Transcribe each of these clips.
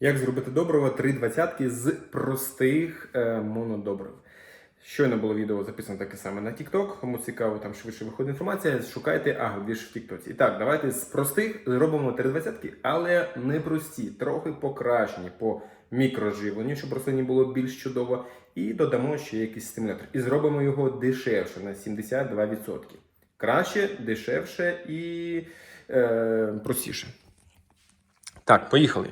Як зробити добриво 3 двадцятки з простих е, монодобрив. Щойно було відео записано таке саме на TikTok. Кому цікаво, там швидше виходить інформація. Шукайте аглбіж в TikTok. І так, давайте з простих зробимо 3 двадцятки, але не прості, трохи покращені по мікроживленню, щоб рослині було більш чудово. І додамо ще якийсь стимулятор. І зробимо його дешевше на 72%. Краще, дешевше і е, простіше. Так, поїхали.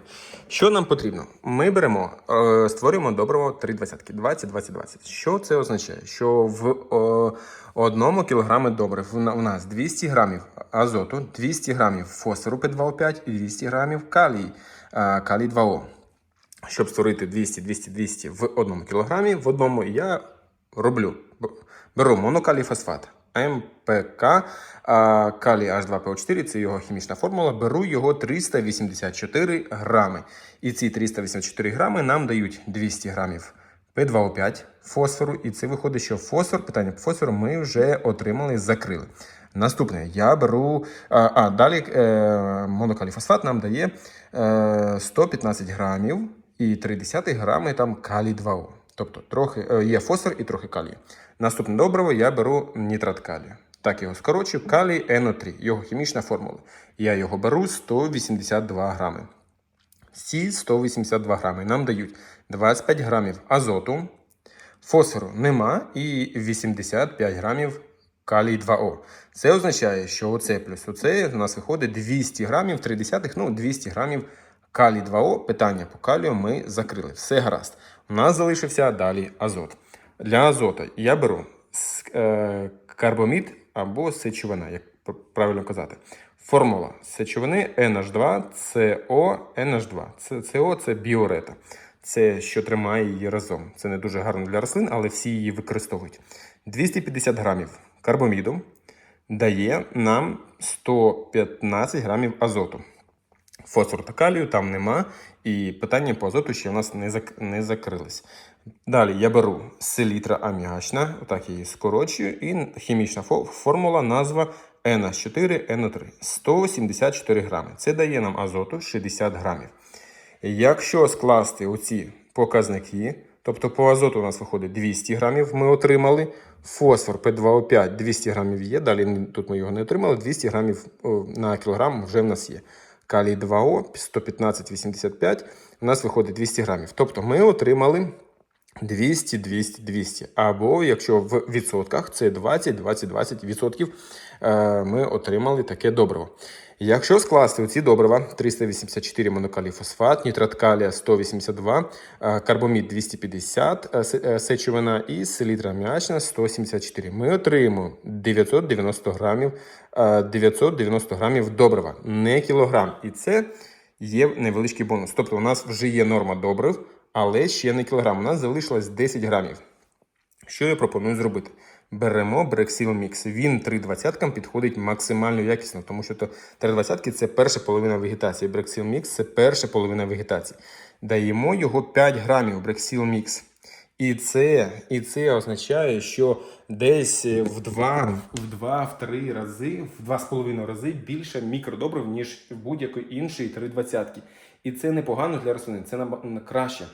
Що нам потрібно? Ми беремо, е, створюємо добриво 3 двадцятки, 20, 20, 20. Що це означає? Що в е, одному кілограмі добрив у нас 200 грамів азоту, 200 грамів фосфору П2O5 і 200 грамів калій, е, калій 2О. Щоб створити 200, 200, 200 в одному кілограмі, в одному я роблю. Беру монокалій фосфат. МПК, калій H2PO4, це його хімічна формула. Беру його 384 грами. І ці 384 грами нам дають 200 грамів P2O5 фосфору. І це виходить, що фосфор, питання по фосфору ми вже отримали, закрили. Наступне, я беру. А, а далі е, монокалій фосфат нам дає е, 115 грамів і 0,3 грами там калій 2О. Тобто трохи е, є фосфор і трохи калію. Наступне добриво я беру нітрат калію. Так його скорочую, калій НО3, його хімічна формула. Я його беру 182 грами. Ці 182 грами нам дають 25 грамів азоту, фосфору нема і 85 грамів калій 2О. Це означає, що оце плюс оце у нас виходить 200 грамів 0,3, ну 200 грамів калій 2О. Питання по калію ми закрили. Все гаразд. У нас залишився далі азот. Для азоту я беру е, карбомід або сечовина, як правильно казати. Формула сечовини NH2, CO, NH2. Це CO – це біорета. Це що тримає її разом. Це не дуже гарно для рослин, але всі її використовують. 250 грамів карбоміду дає нам 115 грамів азоту. Фосфору та калію там нема, і питання по азоту ще в нас не, зак... не закрились. Далі я беру селітра аміачна, отак її скорочую, і хімічна формула, назва NH4NO3. 174 грами. Це дає нам азоту 60 грамів. Якщо скласти оці показники, тобто по азоту у нас виходить 200 грамів, ми отримали. Фосфор P2O5 200 грамів є, далі тут ми його не отримали, 200 грамів на кілограм вже в нас є. Калій 2О 115,85, у нас виходить 200 грамів. Тобто ми отримали 200, 200, 200. Або якщо в відсотках це 20, 20, 20 відсотків е, ми отримали таке добриво. Якщо скласти оці добрива 384 монокалій фосфат, нітрат калія 182, е, карбомід 250 е, е, сечовина і селітра м'ячна 174, ми отримуємо 990 грамів, е, 990 грамів добрива, не кілограм. І це є невеличкий бонус. Тобто у нас вже є норма добрив, але ще не кілограм. У нас залишилось 10 грамів. Що я пропоную зробити? Беремо Брексіл Мікс. Він 3,20 підходить максимально якісно, тому що то 3,20 це перша половина вегетації. Брексіл Мікс це перша половина вегетації. Даємо його 5 грамів Брексіл Мікс. І це, і це означає, що десь в 2, в 2, в 3 рази, в 2,5 рази більше мікродобрив, ніж в будь-якої іншої 3,20. І це непогано для рослин, це набагато краще.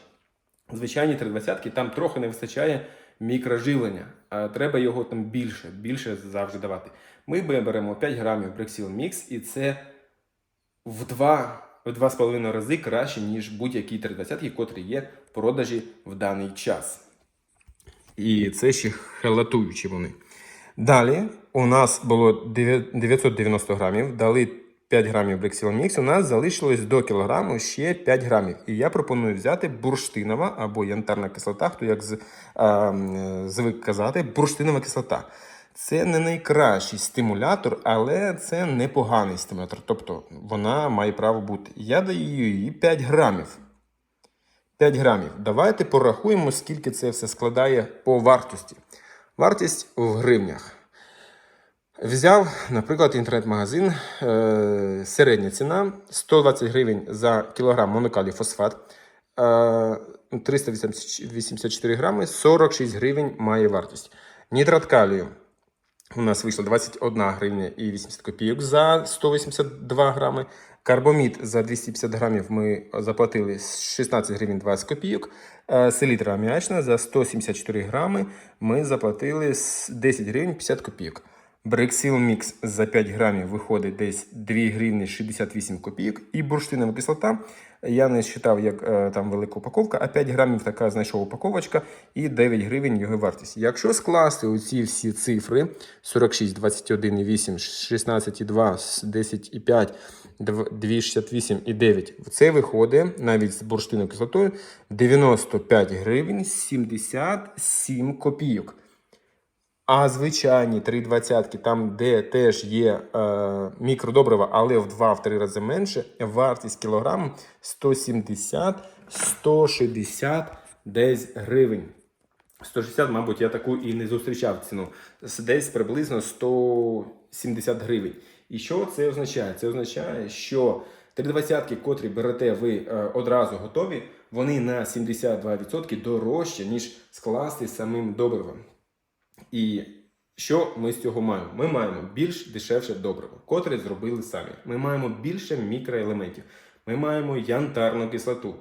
Звичайні 320 там трохи не вистачає мікроживлення, треба його там більше, більше завжди давати. Ми беремо 5 грамів Брексіл Мікс, і це в 2, в 2,5 рази краще, ніж будь-які 320, котрі є в продажі в даний час. І це ще хелатуючі вони. Далі у нас було 990 грамів, дали 5 грамів Брексіл Мікс, у нас залишилось до кілограму ще 5 грамів. І я пропоную взяти бурштинова або янтарна кислота, хто як з, а, звик казати, бурштинова кислота. Це не найкращий стимулятор, але це непоганий стимулятор. Тобто вона має право бути. Я даю їй 5 грамів. 5 грамів. Давайте порахуємо, скільки це все складає по вартості. Вартість в гривнях. Взяв, наприклад, інтернет-магазин, е, середня ціна 120 гривень за кілограм монокалій фосфат, е, 384 грами, 46 гривень має вартість. Нітрат калію у нас вийшло 21 гривня і 80 копійок за 182 грами. Карбомід за 250 грамів ми заплатили 16 гривень 20 копійок. Е, Селітра аміачна за 174 грами ми заплатили 10 гривень 50 копійок. Брексіл Мікс за 5 грамів виходить десь 2 гривні 68 копійок. І бурштинова кислота. Я не считав, як е, там велика упаковка, а 5 грамів така знайшов упаковочка і 9 гривень його вартість. Якщо скласти оці всі цифри 46, 21,8, 16,2, 10,5, 2,68 і 9, це виходить навіть з бурштиновою кислотою 95 гривень 77 копійок. А звичайні 3,20, там, де теж є е, мікродобрива, але в 2-3 рази менше, вартість кілограму 170, 160 десь гривень. 160, мабуть, я таку і не зустрічав ціну. Десь приблизно 170 гривень. І що це означає? Це означає, що 320, котрі берете ви е, одразу готові, вони на 72% дорожче, ніж скласти самим добривом. І що ми з цього маємо? Ми маємо більш дешевше добриво, котре зробили самі. Ми маємо більше мікроелементів. Ми маємо янтарну кислоту.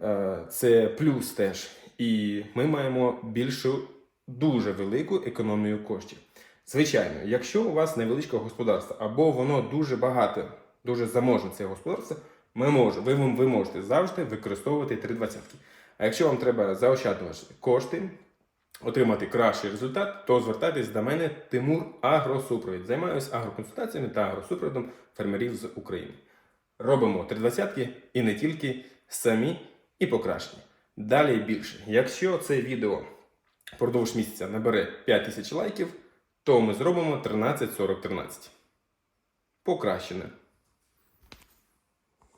Е, Це плюс теж. І ми маємо більшу, дуже велику економію коштів. Звичайно, якщо у вас невеличке господарство або воно дуже багато, дуже заможне це господарство, ми мож, ви, ви можете завжди використовувати 320. А якщо вам треба заощаджувати кошти, отримати кращий результат, то звертайтесь до мене Тимур Агросупровід. Займаюся агроконсультаціями та агросупровідом фермерів з України. Робимо 320 і не тільки самі і покращені. Далі більше. Якщо це відео впродовж місяця набере 5000 лайків, то ми зробимо 13-40-13. Покращене.